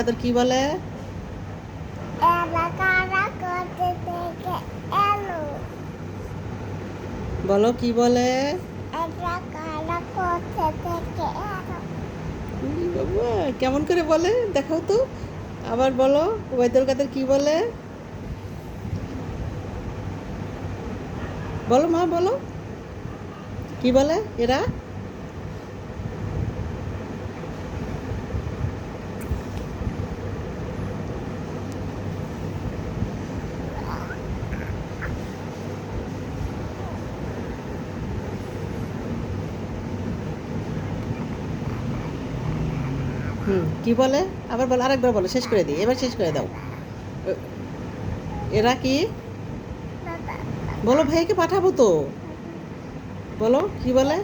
কাদের কি বলে? বলো কি বলে? কেমন করে বলে? দেখাও তো। আবার বলো ওবায়দুল কাদের কি বলে? বলো মা বলো। কি বলে এরা? হুম, কি বলে? আবার বলো, আরেকবার বলো, শেষ করে দিই, এবার শেষ করে দাও। এরা কি? বলো ভাইকে পাঠাবো তো। বলো, কি বলে?